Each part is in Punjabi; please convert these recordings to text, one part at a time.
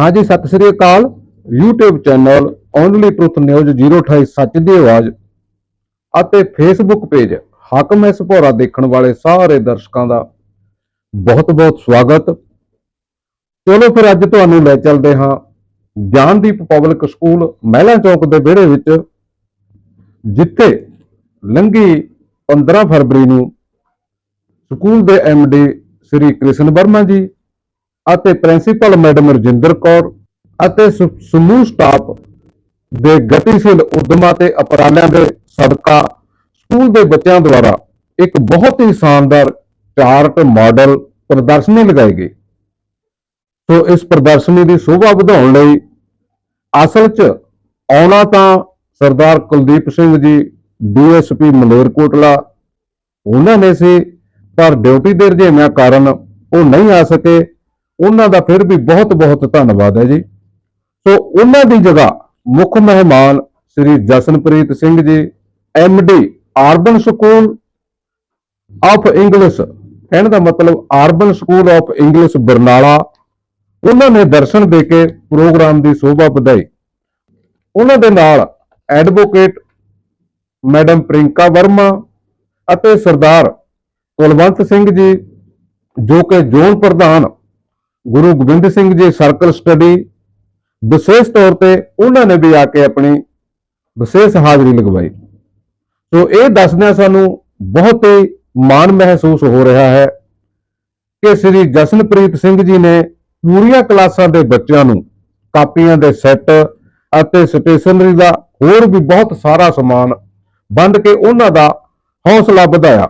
ਹਾਂਜੀ, ਸਤਿ ਸ੍ਰੀ ਅਕਾਲ। YouTube channel only truth news 028 ਸੱਚ ਦੀ ਆਵਾਜ਼ ਅਤੇ Facebook ਪੇਜ ਹਾਕਮ ਇਸ ਭੋਰਾ ਦੇਖਣ ਵਾਲੇ ਸਾਰੇ ਦਰਸ਼ਕਾਂ ਦਾ ਬਹੁਤ-ਬਹੁਤ ਸਵਾਗਤ। ਚਲੋ ਫਿਰ ਅੱਜ ਤੁਹਾਨੂੰ ਲੈ ਚੱਲਦੇ ਹਾਂ ਗਿਆਨਦੀਪ ਪਬਲਿਕ ਸਕੂਲ ਮਹਿਲਾ ਚੌਕ ਦੇ ਵਿਹੜੇ ਵਿੱਚ, ਜਿੱਥੇ ਲੰਘੀ 15 ਫਰਵਰੀ ਨੂੰ ਸਕੂਲ ਦੇ ਡੀ ਸ੍ਰੀ ਕ੍ਰਿਸ਼ਨ ਵਰਮਾ ਜੀ ਅਤੇ ਪ੍ਰਿੰਸੀਪਲ ਮੈਡਮ ਰਜਿੰਦਰ ਕੌਰ ਅਤੇ ਸਮੂਹ ਸਟਾਫ ਦੇ ਗਤੀਸ਼ੀਲ ਉਦਮਾਂ ਤੇ ਉਪਰਾਲਿਆਂ ਦੇ ਸਦਕਾ ਸਕੂਲ ਦੇ ਬੱਚਿਆਂ ਦੁਆਰਾ ਇੱਕ ਬਹੁਤ ਹੀ ਸ਼ਾਨਦਾਰ ਚਾਰਟ ਮਾਡਲ ਪ੍ਰਦਰਸ਼ਨੀ ਲਗਾਈ ਗਈ। ਸੋ ਇਸ ਪ੍ਰਦਰਸ਼ਨੀ ਦੀ ਸ਼ੋਭਾ ਵਧਾਉਣ ਲਈ ਅਸਲ 'ਚ ਆਉਣਾ ਤਾਂ ਸਰਦਾਰ ਕੁਲਦੀਪ ਸਿੰਘ ਜੀ ਡੀਐਸਪੀ ਮਲੇਰਕੋਟਲਾ ਉਹਨਾਂ ਨੇ ਸੀ, ਪਰ ਡਿਊਟੀ ਦੇ ਰੁਝੇਵਿਆਂ ਕਾਰਨ ਉਹ ਨਹੀਂ ਆ ਸਕੇ। ਉਹਨਾਂ ਦਾ ਫਿਰ ਵੀ ਬਹੁਤ ਬਹੁਤ ਧੰਨਵਾਦ ਹੈ ਜੀ। ਸੋ ਉਹਨਾਂ ਦੀ ਜਗ੍ਹਾ ਮੁੱਖ ਮਹਿਮਾਨ Shri Jasanpreet Singh ji the urban school of English ਕਹਿਣ ਦਾ ਮਤਲਬ urban school of English Barnala. ਉਹਨਾਂ ਨੇ ਦਰਸ਼ਨ ਦੇ ਕੇ ਪ੍ਰੋਗਰਾਮ ਦੀ ਸ਼ੋਭਾ ਵਧਾਈ। ਉਹਨਾਂ ਦੇ ਨਾਲ ਐਡਵੋਕੇਟ ਮੈਡਮ ਪ੍ਰਿੰਕਾ ਵਰਮਾ ਅਤੇ ਸਰਦਾਰ ਕੁਲਵੰਤ ਸਿੰਘ ਜੀ, ਜੋ ਕਿ ਜ਼ੋਨ ਪ੍ਰਧਾਨ ਗੁਰੂ ਗੋਬਿੰਦ ਸਿੰਘ ਜੀ ਸਰਕਲ ਸਟੱਡੀ ਵਿਸ਼ੇਸ਼ ਤੌਰ ਤੇ ਉਹਨਾਂ ਨੇ ਵੀ ਆ ਕੇ ਆਪਣੀ ਵਿਸ਼ੇਸ਼ ਹਾਜ਼ਰੀ ਲਗਵਾਈ। ਸੋ ਇਹ ਦੱਸਦਿਆਂ ਸਾਨੂੰ ਬਹੁਤ ਹੀ ਮਾਣ ਮਹਿਸੂਸ ਹੋ ਰਿਹਾ ਹੈ ਕਿ ਸ੍ਰੀ ਜਸਨਪ੍ਰੀਤ ਸਿੰਘ ਜੀ ਨੇ ਪੂਰੀਆਂ ਕਲਾਸਾਂ ਦੇ ਬੱਚਿਆਂ ਨੂੰ ਕਾਪੀਆਂ ਦੇ ਸੈੱਟ ਅਤੇ ਸਟੇਸ਼ਨਰੀ ਦਾ ਹੋਰ ਵੀ ਬਹੁਤ ਸਾਰਾ ਸਮਾਨ ਵੰਡ ਕੇ ਉਹਨਾਂ ਦਾ ਹੌਸਲਾ ਵਧਾਇਆ।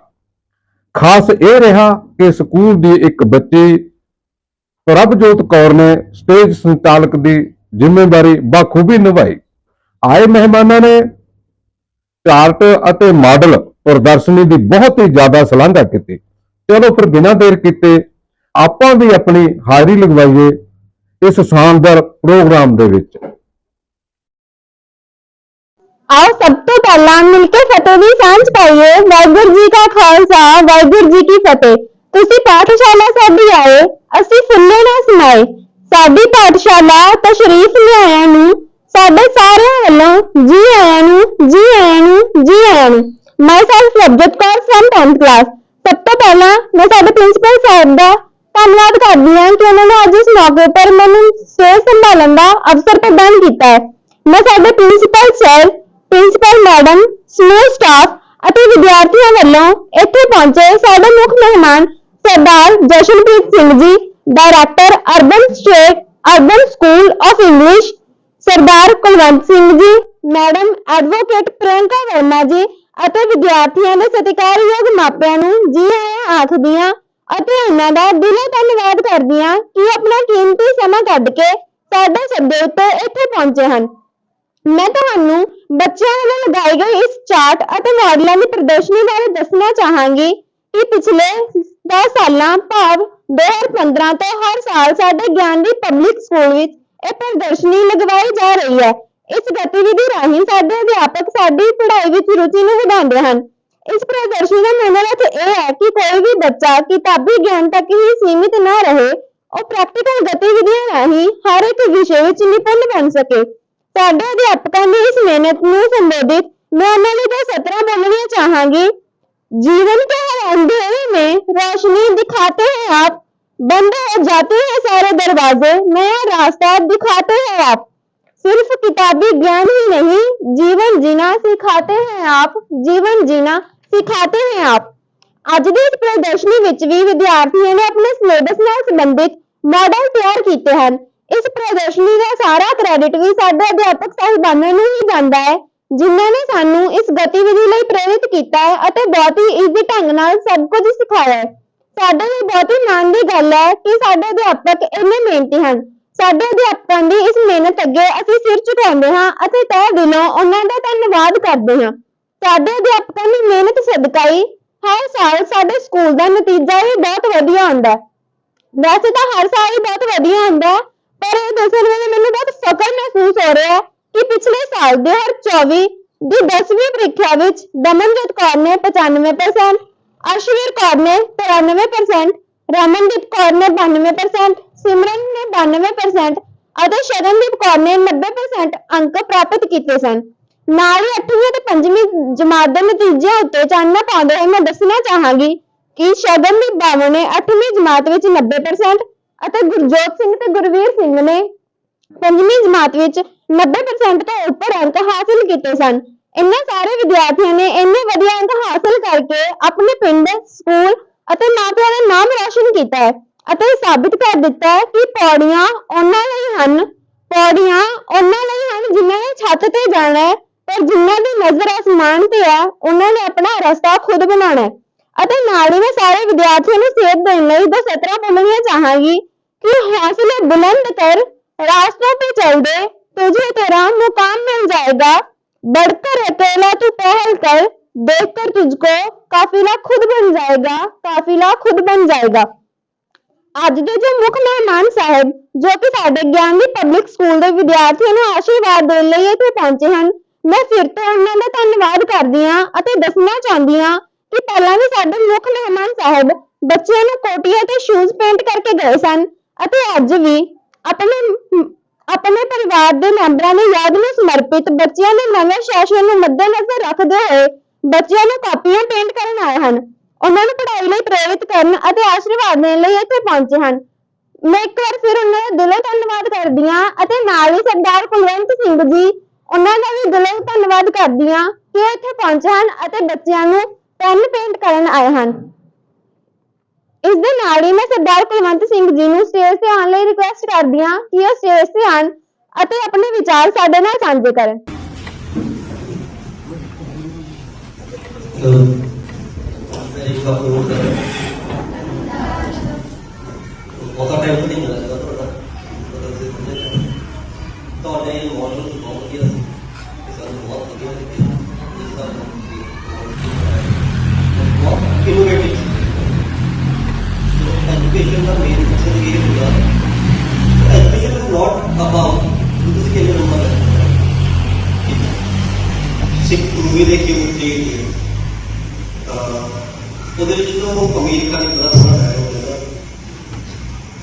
ਖਾਸ ਇਹ ਰਿਹਾ ਕਿ ਸਕੂਲ ਦੀ ਇੱਕ ਬੱਚੀ ਪ੍ਰਭਜੋਤ ਕੌਰ ਨੇ ਸਟੇਜ ਸੰਚਾਲਕ ਦੀ ਜ਼ਿੰਮੇਵਾਰੀ ਬਖੂਬੀ ਨਿਭਾਈ। ਆਏ ਮਹਿਮਾਨਾਂ ਨੇ ਚਾਰਟ ਅਤੇ ਮਾਡਲ ਪ੍ਰਦਰਸ਼ਨੀ ਦੀ ਬਹੁਤ ਹੀ ਜ਼ਿਆਦਾ ਸ਼ਲਾਘਾ ਕੀਤੀ। ਚਲੋ ਫਿਰ ਬਿਨਾਂ ਦੇਰ ਕੀਤੇ ਆਪਾਂ ਵੀ ਆਪਣੀ ਹਾਜ਼ਰੀ ਲਗਵਾਈਏ ਇਸ ਸ਼ਾਨਦਾਰ ਪ੍ਰੋਗਰਾਮ ਦੇ ਵਿੱਚ। ਆਓ ਸਭ ਤੋਂ ਪਹਿਲਾਂ ਮਿਲ ਕੇ ਫਤਿਹ ਦੀ ਸਾਂਝ ਪਾਈਏ। ਵਾਹਿਗੁਰੂ ਜੀ ਕਾ ਖਾਲਸਾ, ਵਾਹਿਗੁਰੂ ਜੀ ਕੀ ਫਤਿਹ। ਤੁਸੀਂ ਪਾਠਸ਼ਾਲਾ ਸਾਡੀ ਆਏ ਅਸੀਂ ਫੁੱਲੇ ਨਾ ਸਮਾਏ। ਸਾਡੀ ਪਾਠਸ਼ਾਲਾ ਤਸ਼ਰੀਫ ਲਿਆਇਆਂ ਨੂੰ, ਸਾਡੇ ਸਾਰਿਆਂ ਵੱਲੋਂ ਜੀ ਆਇਆਂ ਨੂੰ, ਜੀ ਆਇਆਂ ਨੂੰ, ਜੀ ਆਇਆਂ ਨੂੰ। My self Prabhjot Kaur from 10th class ਸਭ ਤੋਂ ਪਹਿਲਾਂ ਮੈਂ ਸਾਡੇ ਪ੍ਰਿੰਸੀਪਲ ਸਾਹਿਬ ਦਾ ਧੰਨਵਾਦ ਕਰਦੀ ਹਾਂ ਕਿ ਉਹਨਾਂ ਨੇ ਅੱਜ ਇਸ ਮੌਕੇ ਉੱਪਰ ਮੈਨੂੰ ਸਟੇਜ ਸੰਭਾਲਣ ਦਾ ਅਵਸਰ ਪ੍ਰਦਾਨ ਕੀਤਾ ਹੈ। ਮੈਂ ਸਾਡੇ ਪ੍ਰਿੰਸੀਪਲ ਸਰ, ਪ੍ਰਿੰਸੀਪਲ ਮੈਡਮ ਸਮੂਹ ਸਟਾਫ ਅਤੇ ਵਿਦਿਆਰਥੀਆਂ ਵੱਲੋਂ ਇੱਥੇ ਪਹੁੰਚੇ ਸਾਡੇ ਮੁੱਖ ਮਹਿਮਾਨ Sardar Jashanpreet Singh ji director urban state urban school of English Sardar Kulwant Singh ji madam advocate Priyanka Verma ਜੀ ਅਤੇ ਵਿਦਿਆਰਥੀਆਂ ਦੇ ਸਤਿਕਾਰਯੋਗ ਮਾਪਿਆਂ ਨੂੰ ਜੀ ਆਇਆਂ ਆਖਦੀਆਂ ਅਤੇ ਉਹਨਾਂ ਦਾ ਦਿਲੋਂ ਧੰਨਵਾਦ ਕਰਦੀਆਂ ਕਿ ਆਪਣਾ ਕੀਮਤੀ ਸਮਾਂ ਕੱਢ ਕੇ ਸਾਡੇ ਸੱਦੇ ਉੱਤੇ ਇੱਥੇ ਪਹੁੰਚੇ ਹਨ। ਮੈਂ ਤੁਹਾਨੂੰ ਬੱਚਿਆਂ ਵੱਲੋਂ ਲਗਾਏ ਗਈ ਇਸ ਚਾਰਟ ਅਤੇ ਮਾਡਲਾਂ ਦੀ ਪ੍ਰਦਰਸ਼ਨੀ ਬਾਰੇ ਦੱਸਣਾ ਚਾਹਾਂਗੀ ਕਿ ਪਿਛਲੇ 10 ਸਾਲਾਂ ਭਾਵ 2015 ਤੋਂ ਹਰ ਸਾਲ ਸਾਡੇ ਗਿਆਨ ਦੀ ਪਬਲਿਕ ਸਕੂਲ ਵਿੱਚ ਇਹ ਪ੍ਰਦਰਸ਼ਨੀ ਲਗਵਾਈ ਜਾ ਰਹੀ ਹੈ। ਇਸ ਗਤੀਵਿਧੀ ਰਾਹੀਂ ਸਾਡੇ ਅਧਿਆਪਕ ਸਾਡੀ ਪੜ੍ਹਾਈ ਵਿੱਚ ਰੁਚੀ ਨੂੰ ਵਧਾਉਂਦੇ ਹਨ। ਇਸ ਪ੍ਰਦਰਸ਼ਨੀ ਦਾ ਮੇਨ ਅਰਥ ਇਹ ਹੈ ਕਿ ਕੋਈ ਵੀ ਬੱਚਾ ਕਿਤਾਬੀ ਗਿਆਨ ਤੱਕ ਹੀ ਸੀਮਿਤ ਨਾ ਰਹੇ, ਉਹ ਪ੍ਰੈਕਟੀਕਲ ਗਤੀਵਿਧੀਆਂ ਰਾਹੀਂ ਹਰ ਇੱਕ ਵਿਸ਼ੇ ਵਿੱਚ ਨਿਪੁੰਨ ਬਣ ਸਕੇ। ਸਾਡੇ ਅਧਿਆਪਕਾਂ ਦੀ ਇਸ ਮਿਹਨਤ ਨੂੰ ਸੰਬੋਧਿਤ ਮੈਂ ਉਹਨਾਂ ਲਈ ਦੋ ਸਤਰਾਂ ਬੋਲਣੀਆਂ ਚਾਹਾਂਗੀ। जीवन के हर अंधेरे में रोशनी दिखाते हैं आप बंद हो जाते हैं सारे दरवाजे नया रास्ता दिखाते हैं आप सिर्फ किताबी ज्ञान ही नहीं जीवन जीना सिखाते हैं आप जीवन जीना सिखाते हैं आप ਅੱਜ ਦੀ ਇਸ ਪ੍ਰਦਰਸ਼ਨੀ ਵਿੱਚ ਵੀ ਵਿਦਿਆਰਥੀਆਂ ਨੇ ਆਪਣੇ ਸਿਲੇਬਸ ਨਾਲ ਸੰਬੰਧਿਤ ਮਾਡਲ ਤਿਆਰ ਕੀਤੇ ਹਨ ਇਸ ਪ੍ਰਦਰਸ਼ਨੀ ਦਾ ਸਾਰਾ ਕ੍ਰੈਡਿਟ ਵੀ ਸਾਡੇ ਅਧਿਆਪਕ ਸਾਹਿਬਾਨਾਂ ਨੂੰ ਹੀ ਜਾਂਦਾ ਹੈ ਜਿਨ੍ਹਾਂ ਨੇ ਸਾਨੂੰ ਇਸ ਗਤੀਵਿਧੀ ਲਈ ਪ੍ਰੇਰਿਤ ਕੀਤਾ ਹੈ ਅਤੇ ਬਹੁਤ ਹੀ ਈਜ਼ੀ ਢੰਗ ਨਾਲ ਸਭ ਕੁਝ ਸਿਖਾਇਆ ਹੈ। ਸਾਡੇ ਲਈ ਬਹੁਤ ਹੀ ਮਾਣ ਦੀ ਗੱਲ ਹੈ ਕਿ ਸਾਡੇ ਅਧਿਆਪਕ ਇੰਨੇ ਮਿਹਨਤੀ ਹਨ। ਸਾਡੇ ਅਧਿਆਪਕਾਂ ਦੀ ਇਸ ਮਿਹਨਤ ਅੱਗੇ ਅਸੀਂ ਸਿਰ ਝੁਕਾਉਂਦੇ ਹਾਂ ਅਤੇ ਤਹਿ ਦਿਲੋਂ ਉਹਨਾਂ ਦਾ ਧੰਨਵਾਦ ਕਰਦੇ ਹਾਂ। ਸਾਡੇ ਅਧਿਆਪਕਾਂ ਦੀ ਮਿਹਨਤ ਸਦਕਾ ਹੀ ਹਰ ਸਾਲ ਸਾਡੇ ਸਕੂਲ ਦਾ ਨਤੀਜਾ ਵੀ ਬਹੁਤ ਵਧੀਆ ਆਉਂਦਾ ਹੈ। ਵੈਸੇ ਤਾਂ ਹਰ ਸਾਲ ਹੀ ਬਹੁਤ ਵਧੀਆ ਹੁੰਦਾ ਹੈ, ਪਰ ਇਹ ਦੱਸਣ ਵੇਲੇ ਮੈਨੂੰ ਬਹੁਤ ਫਖਰ ਮਹਿਸੂਸ ਹੋ ਰਿਹਾ ਹੈ ਕਿ ਪਿਛਲੇ ਸਾਲ 2024 ਦੀ 10ਵੀਂ ਪ੍ਰੀਖਿਆ ਵਿੱਚ ਦਮਨਜੋਤ ਕੌਰ ਨੇ 95% ਅਰਸ਼ਵੀਰ ਕੌਰ ਨੇ 93% ਰਮਨਦੀਪ ਕੌਰ ਨੇ 92% ਸਿਮਰਨ ਨੇ 92% ਅਤੇ ਸ਼ਗਨਦੀਪ ਕੌਰ ਨੇ 90% ਅੰਕ ਪ੍ਰਾਪਤ ਕੀਤੇ ਸਨ। ਨਾਲ ਹੀ 8ਵੀਂ ਤੇ 5ਵੀਂ ਜਮਾਤ ਦੇ ਨਤੀਜਿਆਂ ਉੱਤੇ ਚਾਨਣਾ ਪਾਉਂਦੇ ਹੋਏ ਮੈਂ ਦੱਸਣਾ ਚਾਹਾਂਗੀ ਕਿ ਸ਼ਗਨਦੀਪ ਬਾਬੂ ਨੇ 8ਵੀਂ ਜਮਾਤ ਵਿੱਚ 90% ਅਤੇ ਗੁਰਜੋਤ ਸਿੰਘ ਤੇ ਗੁਰਵੀਰ ਸਿੰਘ ਨੇ ਪੰਜਵੀਂ ਜਮਾਤ ਵਿੱਚ 90% ਤੋਂ ਉੱਪਰ ਅੰਕ ਹਾਸਲ ਕੀਤੇ ਸਨ। ਇਹਨਾਂ ਸਾਰੇ ਵਿਦਿਆਰਥੀਆਂ ਨੇ ਇੰਨੇ ਵਧੀਆ ਅੰਕ ਹਾਸਲ ਕਰਕੇ ਆਪਣੇ ਪਿੰਡ, ਸਕੂਲ ਅਤੇ ਮਾਪਿਆਂ ਦਾ ਨਾਮ ਰੌਸ਼ਨ ਕੀਤਾ ਹੈ ਅਤੇ ਸਾਬਿਤ ਕਰ ਦਿੱਤਾ ਹੈ ਕਿ ਪੌੜੀਆਂ ਉਹਨਾਂ ਲਈ ਹਨ, ਪੌੜੀਆਂ ਉਹਨਾਂ ਲਈ ਹਨ ਜਿਨ੍ਹਾਂ ਨੇ ਛੱਤ ਤੇ ਜਾਣਾ ਹੈ, ਪਰ ਜਿਨ੍ਹਾਂ ਦੀ ਨਜ਼ਰ ਅਸਮਾਨ ਤੇ ਹੈ ਉਹਨਾਂ ਨੇ ਆਪਣਾ ਰਸਤਾ ਖੁਦ ਬਣਾਉਣਾ ਹੈ। ਅਤੇ ਨਾਲ ਹੀ ਮੈਂ ਸਾਰੇ ਵਿਦਿਆਰਥੀਆਂ ਨੂੰ ਸੇਧ ਦੇਣ ਲਈ ਦੋ ਸਤਰਾਂ ਬੋਲਣੀਆਂ ਚਾਹਾਂਗੀ ਕਿ ਹੌਸਲੇ ਬੁਲੰਦ ਕਰ ਰਾਸਤੋਂ ਤੇ ਚੱਲਦੇ तुझे तेरा मुकाम मिल जाएगा बढ़कर अकेला तू पहल कर देखकर तुझको काफिला खुद बन जाएगा काफिला खुद बन जाएगा ਅੱਜ ਦੇ ਜੋ ਮੁੱਖ ਮਹਿਮਾਨ ਸਾਹਿਬ ਜੋ ਕਿ ਸਾਡੇ ਗਿਆਨ ਦੀ ਪਬਲਿਕ ਸਕੂਲ ਦੇ ਵਿਦਿਆਰਥੀਆਂ ਨੂੰ ਆਸ਼ੀਰਵਾਦ ਦੇਣ ਲਈ ਇੱਥੇ ਪਹੁੰਚੇ ਹਨ ਮੈਂ ਫਿਰ ਤੋਂ ਉਹਨਾਂ ਦਾ ਧੰਨਵਾਦ ਕਰਦੀ ਹਾਂ ਅਤੇ ਦੱਸਣਾ ਚਾਹੁੰਦੀ ਹਾਂ ਕਿ ਪਹਿਲਾਂ ਵੀ ਸਾਡੇ ਮੁੱਖ ਮਹਿਮਾਨ ਸਾਹਿਬ ਬੱਚਿਆਂ ਨੂੰ ਕੋਟੀਆਂ ਤੇ ਸ਼ੂਜ਼ ਪੇਂਟ ਕਰਕੇ ਗਏ ਸਨ ਅਤੇ ਅੱਜ ਵੀ ਆਪਣੇ ਆਪਣੇ ਪਰਿਵਾਰ ਦੇ ਮੈਂਬਰਾਂ ਦੀ ਯਾਦ ਨੂੰ ਸਮਰਪਿਤ, ਬੱਚਿਆਂ ਦੇ ਨਵੇਂ ਸੈਸ਼ਨ ਨੂੰ ਮੱਦੇਨਜ਼ਰ ਰੱਖਦੇ ਹੋਏ ਬੱਚਿਆਂ ਨੂੰ ਕਾਪੀਆਂ ਪੇਂਟ ਕਰਨ ਆਏ ਹਨ। ਉਹਨਾਂ ਨੂੰ ਪੜ੍ਹਾਈ ਲਈ ਪ੍ਰੇਰਿਤ ਕਰਨ ਅਤੇ ਆਸ਼ੀਰਵਾਦ ਦੇਣ ਲਈ ਇੱਥੇ ਪਹੁੰਚੇ ਹਨ। ਮੈਂ ਇੱਕ ਵਾਰ ਫਿਰ ਉਹਨਾਂ ਦਾ ਦਿਲੋਂ ਧੰਨਵਾਦ ਕਰਦੀ ਹਾਂ ਅਤੇ ਨਾਲ ਹੀ ਸਰਦਾਰ ਕੁਲਵੰਤ ਸਿੰਘ ਜੀ, ਉਹਨਾਂ ਦਾ ਵੀ ਦਿਲੋਂ ਧੰਨਵਾਦ ਕਰਦੀ ਹਾਂ ਕਿ ਇੱਥੇ ਪਹੁੰਚੇ ਹਨ ਅਤੇ ਬੱਚਿਆਂ ਨੂੰ ਪੈਨ ਪੇਂਟ ਕਰਨ ਆਏ ਹਨ। ਇਸ ਦੇ ਨਾਲ ਹੀ ਮੈਂ ਸਰਦਾਰ ਕੁਲਵੰਤ ਸਿੰਘ ਜੀ ਨੂੰ ਸਟੇਜ ਤੇ ਆਉਣ ਲਈ ਰਿਕੁਐਸਟ ਕਰਦੀ ਹਾਂ ਕਿ ਉਹ ਸਟੇਜ ਤੇ ਆਣ ਅਤੇ ਆਪਣੇ ਵਿਚਾਰ ਸਾਡੇ ਨਾਲ ਸਾਂਝੇ ਕਰਨ। ਕੇ ਮੁੱਦੇ ਉਹਦੇ ਵਿੱਚ ਤਾਂ ਉਹ ਅਮੀਰ ਖਾਨ ਬੜਾ ਸੋਹਣਾ ਡਾਇਲੋਗ ਹੁੰਦਾ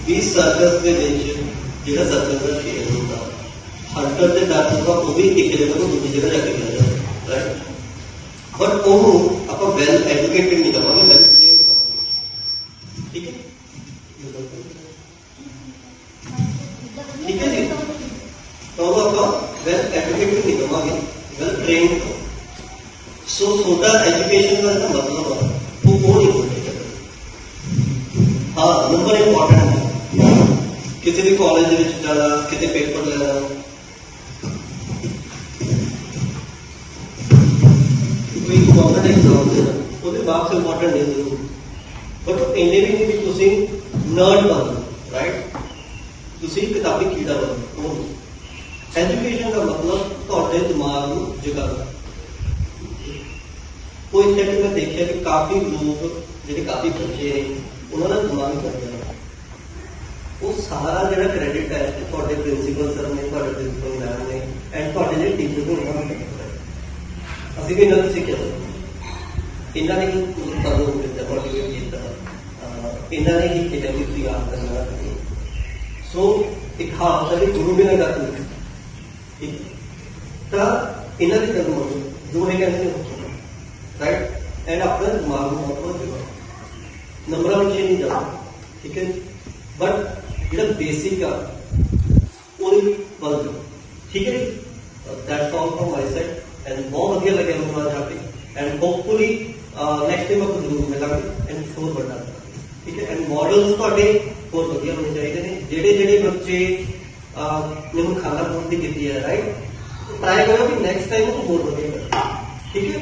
ਵੀ ਸਰਕਸ ਦੇ ਵਿੱਚ ਜਿਹੜਾ ਸਰਕਸ ਦਾ ਖੇਡ ਹੁੰਦਾ ਹੰਟਰ ਤੇ ਡਾਕਟਰ ਦਾ ਉਹ ਵੀ ਇੱਕ ਜਗ੍ਹਾ ਤੋਂ ਦੂਜੀ ਜਗ੍ਹਾ ਜਾ ਕੇ ਮਿਲਦਾ ਰਾਈਟ ਬਟ ਉਹਨੂੰ ਆਪਾਂ ਵੈਲ ਐਜੂਕੇਟਡ ਨਹੀਂ ਕਰਾਂਗੇ ਵੈਲ ਟ੍ਰੇਨਡ ਕਰਾਂਗੇ ਠੀਕ ਹੈ ਠੀਕ ਹੈ ਜੀ ਤਾਂ ਉਹ ਆਪਾਂ ਵੈਲ ਐਜੂਕੇਟਡ ਨਹੀਂ ਕਰਾਂਗੇ ਵੈਲ ਟ੍ਰੇਨਡ ਕਰਾਂਗੇ ਸੋ ਤੁਹਾਡਾ ਐਜੂਕੇਸ਼ਨ ਦਾ ਜਿਹੜਾ ਮਤਲਬ ਆ ਉਹ ਉਹ ਨਹੀਂ ਹੋਣਾ ਚਾਹੀਦਾ ਹਾਂ ਨੰਬਰ ਇੰਪੋਰਟੈਂਟ ਹੈ ਕਿਸੇ ਵੀ ਕਾਲਜ ਦੇ ਵਿੱਚ ਜਾਣਾ ਕਿਤੇ ਪੇਪਰ ਲੈਣਾ ਕੋਈ ਗਵਰਨਮੈਂਟ ਐਗਜ਼ਾਮ ਦੇਣਾ ਉਹਦੇ ਮਾਰਕਸ ਇੰਪੋਰਟੈਂਟ ਨਹੀਂ ਹੁੰਦੇ ਬਟ ਉਹ ਇੰਨੇ ਵੀ ਨਹੀਂ ਵੀ ਤੁਸੀਂ ਨਰਡ ਬਣੋ ਰਾਈਟ ਤੁਸੀਂ ਕਿਤਾਬੀ ਕੀੜਾ ਬਣੋ ਉਹ ਐਜੂਕੇਸ਼ਨ ਦਾ ਮਤਲਬ ਤੁਹਾਡੇ ਦਿਮਾਗ ਨੂੰ ਜਗਾਉਣਾ ਕੋਈ ਇੱਥੇ ਕਿ ਮੈਂ ਦੇਖਿਆ ਕਿ ਕਾਫੀ ਲੋਕ ਜਿਹੜੇ ਕਾਫੀ ਬੱਚੇ ਨੇ ਉਹਨਾਂ ਦਾ ਦਿਮਾਗ ਕਰਦੇ ਨੇ ਉਹ ਸਾਰਾ ਜਿਹੜਾ ਕ੍ਰੈਡਿਟ ਹੈ ਤੇ ਤੁਹਾਡੇ ਪ੍ਰਿੰਸੀਪਲ ਸਰ ਨੇ, ਤੁਹਾਡੇ ਪ੍ਰਿੰਸੀਪਲ ਮੈਮ ਨੇ ਐਂਡ ਤੁਹਾਡੇ ਜਿਹੜੇ ਟੀਚਰ ਨੇ, ਉਹਨਾਂ ਨੂੰ ਦਿੱਤਾ ਹੈ। ਅਸੀਂ ਵੀ ਇਹਨਾਂ ਤੋਂ ਸਿੱਖਿਆ ਸੀ। ਇਹਨਾਂ ਨੇ ਹੀ ਸਾਨੂੰ ਦਿੱਤਾ ਮੋਟੀਵੇਟ ਕੀਤਾ ਅਹ ਇਹਨਾਂ ਨੇ ਹੀ ਕਿਹਾ ਕਿ ਤੁਸੀਂ ਆਪ ਕਰਨਾ ਸੋ ਇੱਕ ਹਾਲ ਦਾ ਵੀ ਗੁਰੂ ਵੀ ਨਾ ਕਰਦੇ ਠੀਕ ਹੈ। ਤਾਂ ਇਹਨਾਂ ਦੇ ਕਦਮ ਹੋਣ ਜੋ ਇਹ ਕਹਿੰਦੇ ਨੇ ਉਹ ਰਾਈਟ ਐਂਡ ਆਪਣਾ ਦਿਮਾਗ ਨੂੰ ਬਹੁਤ ਬਹੁਤ ਜਗ੍ਹਾ ਨੰਬਰਾਂ ਵਿੱਚ ਇਹ ਨਹੀਂ ਜਾਣਾ ਠੀਕ ਹੈ ਬਟ ਜਿਹੜਾ ਬੇਸਿਕ ਆ ਉਹਦੇ ਵੱਲ ਜਾਓ ਠੀਕ ਹੈ that's all from my side and ਬਹੁਤ ਵਧੀਆ ਲੱਗਿਆ ਮੈਨੂੰ ਅੱਜ ਆ ਕੇ ਐਂਡ ਹੋਪਫੁਲੀ ਨੈਕਸਟ ਟਾਈਮ ਆਪਾਂ ਜ਼ਰੂਰ ਮਿਲਾਂਗੇ ਐਂਡ ਹੋਰ ਵੱਡਾ ਠੀਕ ਹੈ ਐਂਡ ਮਾਡਲਸ ਤੁਹਾਡੇ ਹੋਰ ਵਧੀਆ ਹੋਣੇ ਚਾਹੀਦੇ ਨੇ ਜਿਹੜੇ ਜਿਹੜੇ ਬੱਚੇ ਅਹ, ਨੇ ਹੁਣ ਖਾਣਾ ਪੂਰਤੀ ਕੀਤੀ ਹੈ ਰਾਈਟ ਟਰਾਈ ਕਰੋ ਕਿ ਨੈਕਸਟ ਟਾਈਮ ਉਹ ਹੋਰ ਵਧੀਆ ਕਰੇ ਠੀਕ ਹੈ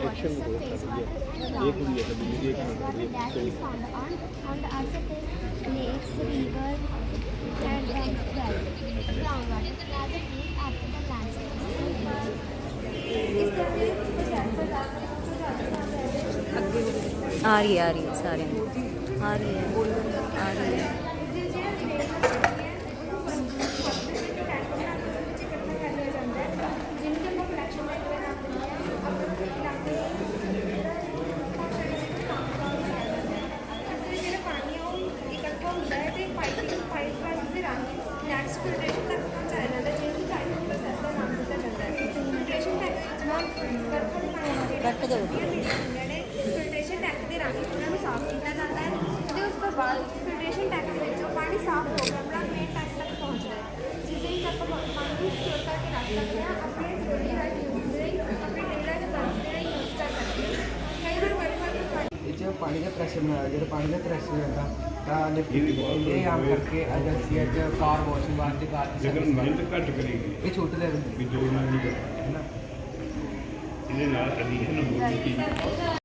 ਨੂੰ ਰੋਕ ਸਕਦੀ ਹੈ well, groundwater. The plaza named after the landscape. ਆ ਰਹੀ ਹੈ, ਆ ਰਹੀ ਹੈ ਸਾਰਿਆਂ ਨੂੰ ਆ ਰਹੀ ਹੈ ਆ ਰਹੀ ਹੈ ਕੱਟ ਦਿਓ ਫਿਲਟਰੇਸ਼ਨ ਟੈਂਕ ਦੇ ਰਾਹੀਂ ਉਹਨਾਂ ਨੂੰ ਸਾਫ਼ ਕੀਤਾ ਜਾਂਦਾ ਹੈ ਤੇ ਉਸ ਤੋਂ ਬਾਅਦ ਫਿਲਟਰੇਸ਼ਨ ਟੈਂਕ ਦੇ ਵਿੱਚੋਂ ਪਾਣੀ ਸਾਫ਼ ਹੋ ਕੇ ਆਪਣਾ ਮੇਨ ਟੈਂਕ ਤੱਕ ਪਹੁੰਚਦਾ ਹੈ। ਜਿਸ ਦੇ ਵਿੱਚ ਆਪਾਂ ਪਾਣੀ ਨੂੰ ਸਟੋਰ ਕਰਕੇ ਰੱਖ ਸਕਦੇ ਹਾਂ ਆਪਣੇ ਡੇਲੀ ਲਾਈਫ ਯੂਜ਼ ਦੇ ਲਈ ਆਪਣੇ ਡੇਲੀ ਲਾਈਫ ਬਰਨਸ ਦੇ ਲਈ ਯੂਜ਼ ਕਰ ਸਕਦੇ ਹਾਂ। ਕਈ ਵਾਰ ਦੇ ਪਾਣੀ ਇਹ ਪਾਣੀ ਦਾ ਪ੍ਰੈਸ਼ਰ ਬਣਾਇਆ ਜਦੋਂ ਪਾਣੀ ਦਾ ਪ੍ਰੈਸ਼ਰ ਹੁੰਦਾ ਤਾਂ ਲਿਫਟ ਇਹ ਆਮ ਕਰਕੇ ਏਜੰਸੀਆਂ 'ਚ ਕਾਰ ਵਾਸ਼ਿੰਗ ਵਾਸਤੇ ਕਾਰ ਦੀ ਲੇਕਿਨ ਸਰਵਿਸ ਮਿਹਨਤ ਘੱਟ ਕਰੇਗੀ ਇਹ ਛੋਟੇ ਲੈਵਲ ਦੀ। ਵੀ ਜੋ ਨਾ ਨਹੀਂ ਇਹਦੇ ਨਾਲ ਐਡੀਸ਼ਨ ਹੋ ਗਈ